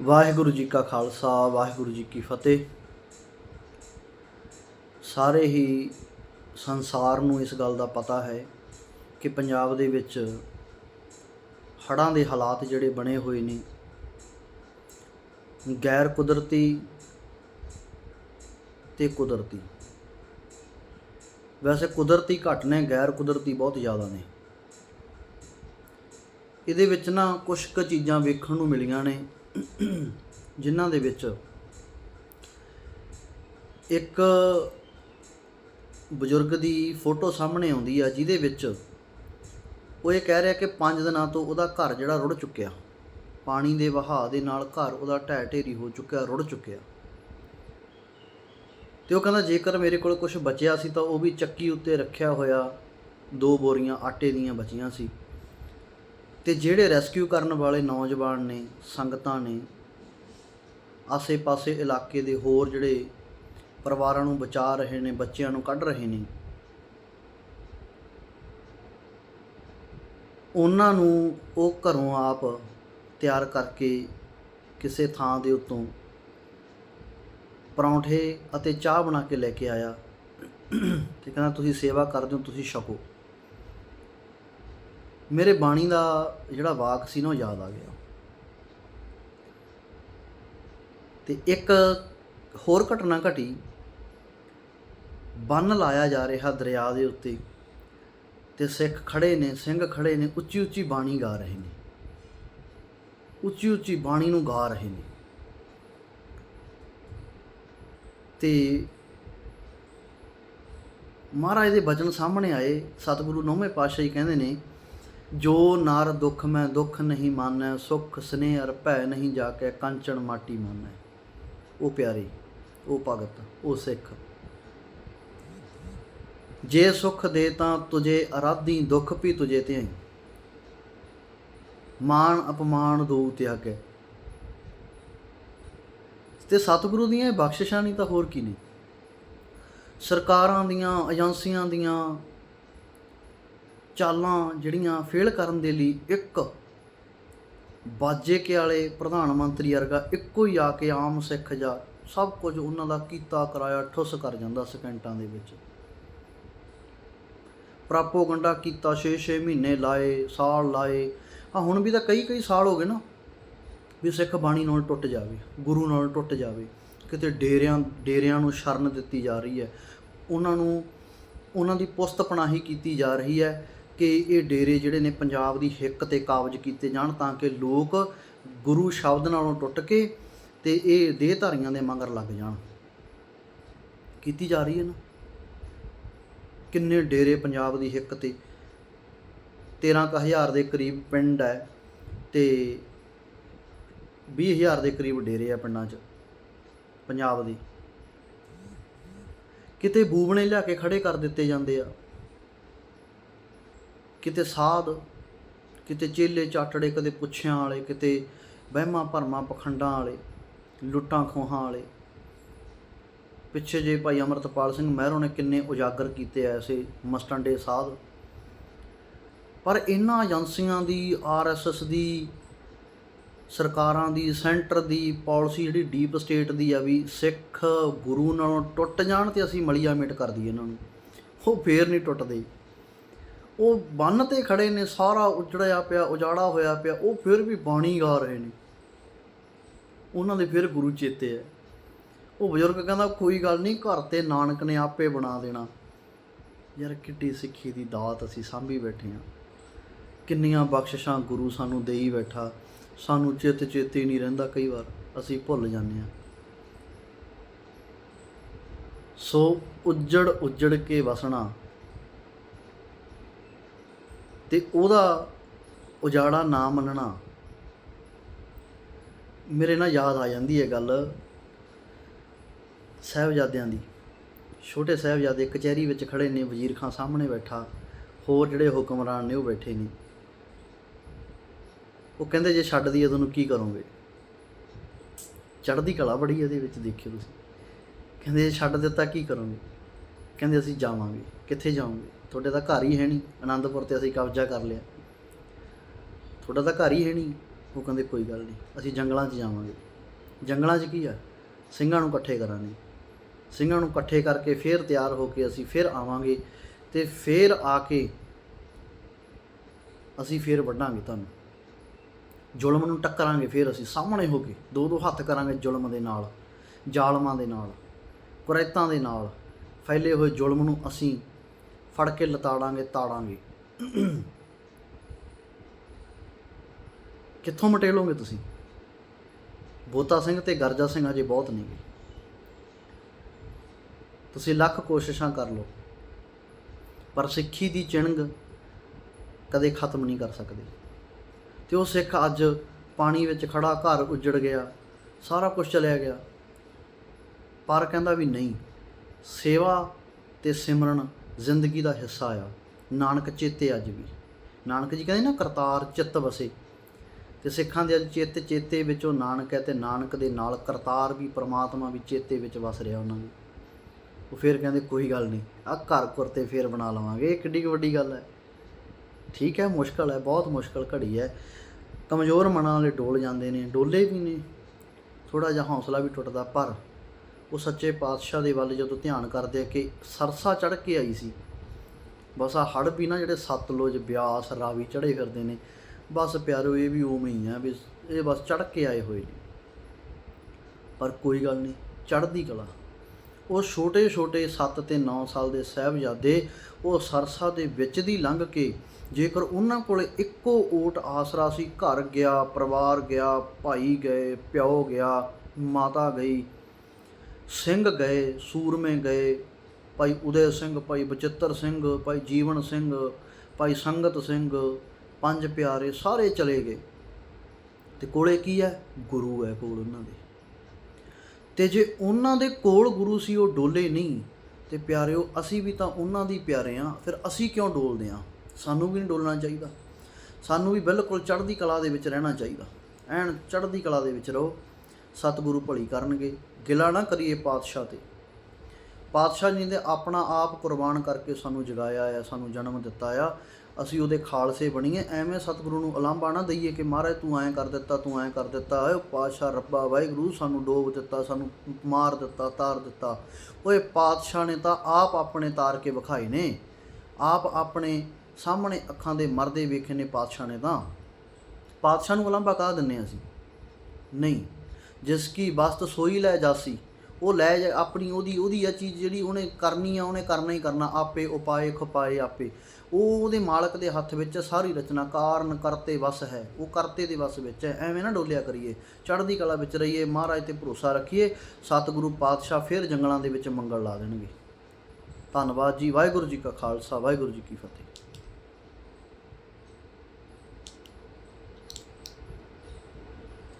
ਵਾਹਿਗੁਰੂ ਜੀ ਕਾ ਖਾਲਸਾ, ਵਾਹਿਗੁਰੂ ਜੀ ਕੀ ਫਤਿਹ। ਸਾਰੇ ਹੀ ਸੰਸਾਰ ਨੂੰ ਇਸ ਗੱਲ ਦਾ ਪਤਾ ਹੈ ਕਿ ਪੰਜਾਬ ਦੇ ਵਿੱਚ ਹੜ੍ਹਾਂ ਦੇ ਹਾਲਾਤ ਜਿਹੜੇ ਬਣੇ ਹੋਏ ਨੇ, ਗੈਰ ਕੁਦਰਤੀ ਤੇ ਕੁਦਰਤੀ। ਵੈਸੇ ਕੁਦਰਤੀ ਘੱਟ ਨੇ, ਗੈਰ ਕੁਦਰਤੀ ਬਹੁਤ ਜ਼ਿਆਦਾ ਨੇ। ਇਹਦੇ ਵਿੱਚ ਨਾ ਕੁਝ ਕੁ ਚੀਜ਼ਾਂ ਵੇਖਣ ਨੂੰ ਮਿਲੀਆਂ ਨੇ। ਜਿਨ੍ਹਾਂ ਦੇ ਵਿੱਚ ਇੱਕ ਬਜ਼ੁਰਗ ਦੀ ਫੋਟੋ ਸਾਹਮਣੇ ਆਉਂਦੀ ਆ, ਜਿਹਦੇ ਵਿੱਚ ਉਹ ਇਹ ਕਹਿ ਰਿਹਾ ਕਿ 5 ਦਿਨਾਂ ਤੋਂ ਉਹਦਾ ਘਰ ਜਿਹੜਾ ਰੁੜ ਚੁੱਕਿਆ। ਪਾਣੀ ਦੇ ਵਹਾਅ ਦੇ ਨਾਲ ਘਰ ਉਹਦਾ ਢਹਿ ਢੇਰੀ ਹੋ ਚੁੱਕਿਆ, ਰੁੜ ਚੁੱਕਿਆ। ਤੇ ਉਹ ਕਹਿੰਦਾ, ਜੇਕਰ ਮੇਰੇ ਕੋਲ ਕੁਝ ਬਚਿਆ ਸੀ ਤਾਂ ਉਹ ਵੀ ਚੱਕੀ ਉੱਤੇ ਰੱਖਿਆ ਹੋਇਆ ਦੋ ਬੋਰੀਆਂ ਆਟੇ ਦੀਆਂ ਬਚੀਆਂ ਸੀ। ਤੇ ਜਿਹੜੇ ਰੈਸਕਿਊ ਕਰਨ ਵਾਲੇ ਨੌਜਵਾਨ ਨੇ, ਸੰਗਤਾਂ ਨੇ, ਆਸੇ-ਪਾਸੇ ਇਲਾਕੇ ਦੇ ਹੋਰ ਜਿਹੜੇ ਪਰਿਵਾਰਾਂ ਨੂੰ ਬਚਾ ਰਹੇ ਨੇ, ਬੱਚਿਆਂ ਨੂੰ ਕੱਢ ਰਹੇ ਨੇ, ਉਹਨਾਂ ਨੂੰ ਉਹ ਘਰੋਂ ਆਪ ਤਿਆਰ ਕਰਕੇ ਕਿਸੇ ਥਾਂ ਦੇ ਉੱਤੋਂ ਪਰੌਂਠੇ ਅਤੇ ਚਾਹ ਬਣਾ ਕੇ ਲੈ ਕੇ ਆਇਆ। ਤੇ ਕਹਿੰਦਾ, ਤੁਸੀਂ ਸੇਵਾ ਕਰਦੇ ਹੋ, ਤੁਸੀਂ ਛਕੋ। ਮੇਰੇ ਬਾਣੀ ਦਾ ਜਿਹੜਾ ਵਾਕ ਸੀ ਨਾ ਉਹ ਯਾਦ ਆ ਗਿਆ। ਤੇ ਇੱਕ ਹੋਰ ਘਟਨਾ ਘਟੀ। ਬੰਨ ਲਾਇਆ ਜਾ ਰਿਹਾ ਦਰਿਆ ਦੇ ਉੱਤੇ ਤੇ ਸਿੱਖ ਖੜੇ ਨੇ, ਸਿੰਘ ਖੜੇ ਨੇ, ਉੱਚੀ ਉੱਚੀ ਬਾਣੀ ਗਾ ਰਹੇ ਨੇ। ਉੱਚੀ ਉੱਚੀ ਬਾਣੀ ਨੂੰ ਗਾ ਰਹੇ ਨੇ। ਤੇ ਮਹਾਰਾਜ ਦੇ ਬਚਨ ਸਾਹਮਣੇ ਆਏ। ਸਤਿਗੁਰੂ ਨੌਵੇਂ ਪਾਤਸ਼ਾਹ ਜੀ ਕਹਿੰਦੇ ਨੇ ਜੋ ਨਰ ਦੁਖ ਮੈਂ ਦੁਖ ਨਹੀਂ ਮਾਨੈ, ਸੁਖ ਸਨੇਹ ਅਰ ਭੈ ਨਹੀਂ ਜਾ ਕੇ ਕੰਚਨ ਮਾਟੀ ਮਾਨੈ। ਉਹ ਪਿਆਰੀ, ਉਹ ਭਗਤ, ਉਹ ਸਿੱਖ। ਜੇ ਸੁਖ ਦੇ ਤਾਂ ਤੁਝੇ ਅਰਾਧੀ, ਦੁਖ ਵੀ ਤੁਝੇ ਤੇ ਮਾਨ ਅਪਮਾਨ ਦੋ ਤਿਆਗੈ। ਤੇ ਸਤਿਗੁਰੂ ਦੀਆਂ ਇਹ ਬਖਸ਼ਿਸ਼ਾਂ ਨਹੀਂ ਤਾਂ ਹੋਰ ਕੀ ਨੇ? ਸਰਕਾਰਾਂ ਦੀਆਂ, ਏਜੰਸੀਆਂ ਦੀਆਂ ਚਾਲਾਂ ਜਿਹੜੀਆਂ ਫੇਲ ਕਰਨ ਦੇ ਲਈ ਇੱਕ ਬਾਜੇ ਕੇ ਵਾਲੇ ਪ੍ਰਧਾਨ ਮੰਤਰੀ ਵਰਗਾ ਇੱਕੋ ਹੀ ਆ ਕੇ ਆਮ ਸਿੱਖ ਜਾ ਸਭ ਕੁਝ ਉਹਨਾਂ ਦਾ ਕੀਤਾ ਕਰਾਇਆ, ਠੁੱਸ ਕਰ ਜਾਂਦਾ ਸਕਿੰਟਾਂ ਦੇ ਵਿੱਚ। ਪ੍ਰਾਪੋਗੰਡਾ ਕੀਤਾ 6-6 ਮਹੀਨੇ ਲਾਏ, ਸਾਲ ਲਾਏ। ਆ ਹੁਣ ਵੀ ਤਾਂ ਕਈ ਕਈ ਸਾਲ ਹੋ ਗਏ ਨਾ ਵੀ ਸਿੱਖ ਬਾਣੀ ਨਾਲ ਟੁੱਟ ਜਾਵੇ, ਗੁਰੂ ਨਾਲ ਟੁੱਟ ਜਾਵੇ। ਕਿਤੇ ਡੇਰਿਆਂ ਡੇਰਿਆਂ ਨੂੰ ਸ਼ਰਨ ਦਿੱਤੀ ਜਾ ਰਹੀ ਹੈ। ਉਹਨਾਂ ਨੂੰ, ਉਹਨਾਂ ਦੀ ਪੁਸਤ ਪਨਾਹੀ ਕੀਤੀ ਜਾ ਰਹੀ ਹੈ। ਕਿ ਇਹ ਡੇਰੇ ਜਿਹੜੇ ਨੇ ਪੰਜਾਬ ਦੀ ਹਿੱਕ ਤੇ ਕਾਬਜ ਕੀਤੇ ਜਾਣ ਤਾਂ ਕਿ ਲੋਕ ਗੁਰੂ ਸ਼ਬਦ ਨਾਲੋਂ ਟੁੱਟ ਕੇ ਤੇ ਇਹ ਦੇਹਧਾਰੀਆਂ ਦੇ ਮਗਰ ਲੱਗ ਜਾਣ। ਕੀਤੀ ਜਾ ਰਹੀ ਹੈ ਨਾ? ਕਿੰਨੇ ਡੇਰੇ ਪੰਜਾਬ ਦੀ ਹਿੱਕ ਤੇ? 13000 ਦੇ ਕਰੀਬ ਪਿੰਡ ਹੈ ਤੇ 20000 ਦੇ ਕਰੀਬ ਡੇਰੇ ਆ ਪਿੰਡਾਂ 'ਚ, ਪੰਜਾਬ ਦੇ। ਕਿਤੇ ਬੂਬਣੇ ਲਿਆ ਕੇ ਖੜੇ ਕਰ ਦਿੱਤੇ ਜਾਂਦੇ ਆ। ਕਿਤੇ ਸਾਧ, ਕਿਤੇ ਚੇਲੇ ਚਾਟੜੇ, ਕਦੇ ਪੁੱਛਿਆਂ ਵਾਲੇ, ਕਿਤੇ ਵਹਿਮਾਂ ਭਰਮਾਂ ਪਖੰਡਾਂ ਵਾਲੇ, ਲੁੱਟਾਂ ਖੋਹਾਂ ਵਾਲੇ। ਪਿੱਛੇ ਜੇ ਭਾਈ ਅਮਰਤਪਾਲ ਸਿੰਘ ਮਹਿਰੋਂ ਨੇ ਕਿੰਨੇ ਉਜਾਗਰ ਕੀਤੇ ਐਸੇ ਮਸਟਾਂਡੇ ਸਾਧ। ਪਰ ਇਹਨਾਂ ਏਜੰਸੀਆਂ ਦੀ, ਆਰਐਸਐਸ ਦੀ, ਸਰਕਾਰਾਂ ਦੀ, ਸੈਂਟਰ ਦੀ ਪਾਲਿਸੀ ਜਿਹੜੀ ਡੀਪ ਸਟੇਟ ਦੀ ਆ ਵੀ ਸਿੱਖ ਗੁਰੂ ਨਾਲੋਂ ਟੁੱਟ ਜਾਣ ਤੇ ਅਸੀਂ ਮਲੀਆ ਮੇਟ ਕਰ ਦਈਏ ਇਹਨਾਂ ਨੂੰ। ਉਹ ਫੇਰ ਨਹੀਂ ਟੁੱਟਦੇ। ਉਹ ਬੰਨ ਤੇ ਖੜੇ ਨੇ, ਸਾਰਾ ਉਜੜਿਆ ਪਿਆ, ਉਜਾੜਾ ਹੋਇਆ ਪਿਆ, ਉਹ ਫਿਰ ਵੀ ਬਾਣੀ ਗਾ ਰਹੇ ਨੇ। ਉਹਨਾਂ ਦੇ ਫਿਰ ਗੁਰੂ ਚੇਤੇ ਹੈ ਉਹ ਬਜ਼ੁਰਗ ਕਹਿੰਦਾ, ਕੋਈ ਗੱਲ ਨਹੀਂ, ਘਰ ਤੇ ਨਾਨਕ ਨੇ ਆਪੇ ਬਣਾ ਦੇਣਾ। ਯਾਰ, ਕਿੱਡੀ ਸਿੱਖੀ ਦੀ ਦਾਤ ਅਸੀਂ ਸਾਂਭੀ ਬੈਠੇ ਹਾਂ। ਕਿੰਨੀਆਂ ਬਖਸ਼ਿਸ਼ਾਂ ਗੁਰੂ ਸਾਨੂੰ ਦੇਈ ਬੈਠਾ। ਸਾਨੂੰ ਚਿੱਤ ਚੇਤੇ ਨਹੀਂ ਰਹਿੰਦਾ ਕਈ ਵਾਰ, ਅਸੀਂ ਭੁੱਲ ਜਾਂਦੇ ਹਾਂ। ਸੋ ਉੱਜੜ ਉੱਜੜ ਕੇ ਵਸਣਾ ਤੇ ਉਹਦਾ ਉਜਾੜਾ ਨਾ ਮੰਨਣਾ ਮੇਰੇ ਨਾਲ ਯਾਦ ਆ ਜਾਂਦੀ ਹੈ ਗੱਲ ਸਾਹਿਬਜ਼ਾਦਿਆਂ ਦੀ। ਛੋਟੇ ਸਾਹਿਬਜ਼ਾਦੇ ਕਚਹਿਰੀ ਵਿੱਚ ਖੜੇ ਨੇ, ਵਜ਼ੀਰ ਖਾਨ ਸਾਹਮਣੇ ਬੈਠਾ, ਹੋਰ ਜਿਹੜੇ ਹੁਕਮਰਾਨ ਨੇ ਉਹ ਬੈਠੇ ਨੇ। ਉਹ ਕਹਿੰਦੇ, ਜੇ ਛੱਡ ਦਈਏ ਤੁਹਾਨੂੰ ਕੀ ਕਰੋਗੇ? ਚੜ੍ਹਦੀ ਕਲਾ ਬੜੀ ਇਹਦੇ ਵਿੱਚ, ਦੇਖਿਓ ਤੁਸੀਂ। ਕਹਿੰਦੇ, ਜੇ ਛੱਡ ਦਿੱਤਾ ਕੀ ਕਰੋਗੇ? ਕਹਿੰਦੇ, ਅਸੀਂ ਜਾਵਾਂਗੇ। ਕਿੱਥੇ ਜਾਵਾਂਗੇ ਤੁਹਾਡੇ ਤਾਂ ਘਰ ਹੀ ਹੈ ਨਹੀਂ। ਆਨੰਦਪੁਰ ਤੇ ਅਸੀਂ ਕਬਜ਼ਾ ਕਰ ਲਿਆ। ਤੁਹਾਡਾ ਤਾਂ ਘਰ ਹੀ ਹੈ ਨਹੀਂ। ਉਹ ਕਹਿੰਦੇ ਕੋਈ ਗੱਲ ਨਹੀਂ। ਅਸੀਂ ਜੰਗਲਾਂ 'ਚ ਜਾਵਾਂਗੇ। ਜੰਗਲਾਂ 'ਚ ਕੀ ਆ? ਸਿੰਘਾਂ ਨੂੰ ਇਕੱਠੇ ਕਰਾਂਗੇ। ਸਿੰਘਾਂ ਨੂੰ ਇਕੱਠੇ ਕਰਕੇ ਫੇਰ ਤਿਆਰ ਹੋ ਕੇ ਅਸੀਂ ਫੇਰ ਆਵਾਂਗੇ ਤੇ ਫੇਰ ਆ ਕੇ ਅਸੀਂ ਫੇਰ ਵੱਢਾਂਗੇ ਤੁਹਾਨੂੰ। ਜ਼ੁਲਮ ਨੂੰ ਟੱਕਰਾਂਗੇ ਫੇਰ ਅਸੀਂ, ਸਾਹਮਣੇ ਹੋ ਕੇ। ਦੋ ਦੋ ਹੱਥ ਕਰਾਂਗੇ ਜ਼ੁਲਮ ਦੇ ਨਾਲ, ਜ਼ਾਲਮਾਂ ਦੇ ਨਾਲ ਕੁਰੈਤਾਂ ਦੇ ਨਾਲ। ਫੈਲੇ ਹੋਏ ਜ਼ੁਲਮ ਨੂੰ ਅਸੀਂ ਫੜ ਕੇ ਲਤਾੜਾਂਗੇ, ਤਾੜਾਂਗੇ। ਕਿੱਥੋਂ ਮਟੇਲੋਗੇ ਤੁਸੀਂ? ਬੋਤਾ ਸਿੰਘ ਤੇ ਗਰਜਾ ਸਿੰਘ ਅਜੇ ਬਹੁਤ ਨੇਗੇ ਤੁਸੀਂ ਲੱਖ ਕੋਸ਼ਿਸ਼ਾਂ ਕਰ ਲਓ, ਪਰ ਸਿੱਖੀ ਦੀ ਚਿਣਗ ਕਦੇ ਖਤਮ ਨਹੀਂ ਕਰ ਸਕਦੇ। ਤੇ ਉਹ ਸਿੱਖ ਅੱਜ ਪਾਣੀ ਵਿੱਚ ਖੜਾ ਘਰ ਉੱਜੜ ਗਿਆ, ਸਾਰਾ ਕੁਝ ਚਲਿਆ ਗਿਆ। ਪਰ ਕਹਿੰਦਾ ਵੀ ਨਹੀਂ, ਸੇਵਾ ਤੇ ਸਿਮਰਨ ਜ਼ਿੰਦਗੀ ਦਾ ਹਿੱਸਾ ਆ। ਨਾਨਕ ਚੇਤੇ ਅੱਜ ਵੀ। ਨਾਨਕ ਜੀ ਕਹਿੰਦੇ ਨਾ, ਕਰਤਾਰ ਚਿੱਤ ਵਸੇ। ਤੇ ਸਿੱਖਾਂ ਦੇ ਅੱਜ ਚਿੱਤ, ਚੇਤੇ ਵਿੱਚੋਂ ਨਾਨਕ ਹੈ ਤੇ ਨਾਨਕ ਦੇ ਨਾਲ ਕਰਤਾਰ ਵੀ, ਪ੍ਰਮਾਤਮਾ ਵੀ ਚੇਤੇ ਵਿੱਚ ਵਸ ਰਿਹਾ ਉਹਨਾਂ ਦੇ। ਉਹ ਫਿਰ ਕਹਿੰਦੇ, ਕੋਈ ਗੱਲ ਨਹੀਂ ਆ ਘਰ ਘਰ ਤੇ ਫੇਰ ਬਣਾ ਲਵਾਂਗੇ। ਇਹ ਕਿੱਡੀ ਕੁ ਵੱਡੀ ਗੱਲ ਹੈ। ਠੀਕ ਹੈ, ਮੁਸ਼ਕਲ ਹੈ, ਬਹੁਤ ਮੁਸ਼ਕਲ ਘੜੀ ਹੈ। ਕਮਜ਼ੋਰ ਮਨਾਂ ਵਾਲੇ ਡੋਲ ਜਾਂਦੇ ਨੇ, ਡੋਲੇ ਵੀ ਨੇ। ਥੋੜਾ ਜਿਹਾ ਹੌਸਲਾ ਵੀ ਟੁੱਟਦਾ, ਪਰ ਉਹ ਸੱਚੇ ਪਾਤਸ਼ਾਹ ਦੇ ਵੱਲ ਜਦੋਂ ਧਿਆਨ ਕਰਦੇ ਆ ਕਿ ਸਰਸਾ ਚੜ ਕੇ ਆਈ ਸੀ। ਬਸ ਆ ਹੜ ਵੀ ਨਾ ਜਿਹੜੇ ਸਤਲੁਜ, ਬਿਆਸ, ਰਾਵੀ ਚੜੇ ਫਿਰਦੇ ਨੇ। ਬਸ ਪਿਆਰੋ, ਇਹ ਵੀ ਉਵੇਂ ਹੀ ਆ ਵੀ ਇਹ ਬਸ ਚੜ ਕੇ ਆਏ ਹੋਏ ਨੇ। ਪਰ ਕੋਈ ਗੱਲ ਨਹੀਂ, ਚੜ੍ਹਦੀ ਕਲਾ। ਉਹ ਛੋਟੇ ਛੋਟੇ 7 ਤੇ 9 ਸਾਲ ਦੇ ਸਹਿਬਜ਼ਾਦੇ ਉਹ ਸਰਸਾ ਦੇ ਵਿੱਚ ਦੀ ਲੰਘ ਕੇ ਜੇਕਰ ਉਹਨਾਂ ਕੋਲੇ ਇੱਕੋ ਓਟ ਆਸਰਾ ਸੀ, ਘਰ ਗਿਆ, ਪਰਿਵਾਰ ਗਿਆ, ਭਾਈ ਗਏ, ਪਿਓ ਗਿਆ, ਮਾਤਾ ਗਈ ਸਿੰਘ ਗਏ, ਸੂਰਮੇ ਗਏ। ਭਾਈ ਉਦੈ ਸਿੰਘ, ਭਾਈ ਬਚਿੱਤਰ ਸਿੰਘ, ਭਾਈ ਜੀਵਨ ਸਿੰਘ, ਭਾਈ ਸੰਗਤ ਸਿੰਘ, ਪੰਜ ਪਿਆਰੇ ਸਾਰੇ ਚਲੇ ਗਏ। ਤੇ ਕੋਲੇ ਕੀ ਹੈ? ਗੁਰੂ ਹੈ ਕੋਲ ਉਹਨਾਂ ਦੇ। ਤੇ ਜੇ ਉਹਨਾਂ ਦੇ ਕੋਲ ਗੁਰੂ ਸੀ, ਉਹ ਡੋਲੇ ਨਹੀਂ। ਤੇ ਪਿਆਰਿਓ, ਅਸੀਂ ਵੀ ਤਾਂ ਉਹਨਾਂ ਦੀ ਪਿਆਰੇ ਆ ਫਿਰ ਅਸੀਂ ਕਿਉਂ ਡੋਲਦੇ ਆ ਸਾਨੂੰ ਵੀ ਨਹੀਂ ਡੋਲਣਾ ਚਾਹੀਦਾ। ਸਾਨੂੰ ਵੀ ਬਿਲਕੁਲ ਚੜ੍ਹਦੀ ਕਲਾ ਦੇ ਵਿੱਚ ਰਹਿਣਾ ਚਾਹੀਦਾ। ਐਨ ਚੜ੍ਹਦੀ ਕਲਾ ਦੇ ਵਿੱਚ ਰਹੋ। ਸਤਿਗੁਰੂ ਭਲੀ ਕਰਨਗੇ। ਗਿਲਾ ਨਾ ਕਰੀਏ ਪਾਤਸ਼ਾਹ ਤੇ। ਪਾਤਸ਼ਾਹ ਜੀ ਨੇ ਆਪਣਾ ਆਪ ਕੁਰਬਾਨ ਕਰਕੇ ਸਾਨੂੰ ਜਗਾਇਆ ਆ, ਸਾਨੂੰ ਜਨਮ ਦਿੱਤਾ ਆ। ਅਸੀਂ ਉਹਦੇ ਖਾਲਸੇ ਬਣੀਏ, ਐਵੇਂ ਸਤਿਗੁਰੂ ਨੂੰ ਉਲਾਂਭਾ ਨਾ ਦਈਏ ਕਿ ਮਹਾਰਾਜ ਤੂੰ ਐਂ ਕਰ ਦਿੱਤਾ, ਤੂੰ ਐਂ ਕਰ ਦਿੱਤਾ, ਓਏ ਪਾਤਸ਼ਾਹ ਰੱਬਾ, ਵਾਹਿਗੁਰੂ ਸਾਨੂੰ ਡੋਬ ਦਿੱਤਾ, ਸਾਨੂੰ ਮਾਰ ਦਿੱਤਾ, ਤਾਰ ਦਿੱਤਾ। ਓਏ ਪਾਤਸ਼ਾਹ ਨੇ ਤਾਂ ਆਪ ਆਪਣੇ ਤਾਰ ਕੇ ਵਿਖਾਏ ਨੇ। ਆਪ ਆਪਣੇ ਸਾਹਮਣੇ ਅੱਖਾਂ ਦੇ ਮਰਦੇ ਵੇਖੇ ਨੇ ਪਾਤਸ਼ਾਹ ਨੇ ਤਾਂ। ਪਾਤਸ਼ਾਹ ਨੂੰ ਉਲਾਂਭਾ ਕਾ ਦਿੰਨੇ ਅਸੀਂ। ਨਹੀਂ। ਜਿਸ ਕੀ ਬਸਤ ਸੋਈ ਲੈ ਜਾਸੀ, ਉਹ ਲੈ ਜਾ ਆਪਣੀ ਉਹਦੀ ਉਹਦੀ ਆ ਚੀਜ਼ ਜਿਹੜੀ ਉਹਨੇ ਕਰਨੀ ਆ, ਉਹਨੇ ਕਰਨਾ ਹੀ ਕਰਨਾ, ਆਪੇ ਉਪਾਏ ਖਪਾਏ ਆਪੇ। ਉਹ ਉਹਦੇ ਮਾਲਕ ਦੇ ਹੱਥ ਵਿੱਚ ਸਾਰੀ ਰਚਨਾ, ਕਾਰਨ ਕਰਤੇ ਵਸ ਹੈ, ਉਹ ਕਰਤੇ ਦੇ ਵਸ ਵਿੱਚ ਹੈ, ਐਵੇਂ ਨਾ ਡੋਲਿਆ ਕਰੀਏ, ਚੜ੍ਹਦੀ ਕਲਾ ਵਿੱਚ ਰਹੀਏ, ਮਹਾਰਾਜ ਤੇ ਭਰੋਸਾ ਰੱਖੀਏ, ਸਤਿਗੁਰੂ ਪਾਤਸ਼ਾਹ ਫਿਰ ਜੰਗਲਾਂ ਦੇ ਵਿੱਚ ਮੰਗਲ ਲਾ ਦੇਣਗੇ। ਧੰਨਵਾਦ ਜੀ, ਵਾਹਿਗੁਰੂ ਜੀ ਕਾ ਖਾਲਸਾ, ਵਾਹਿਗੁਰੂ ਜੀ ਕੀ ਫਤਿਹ।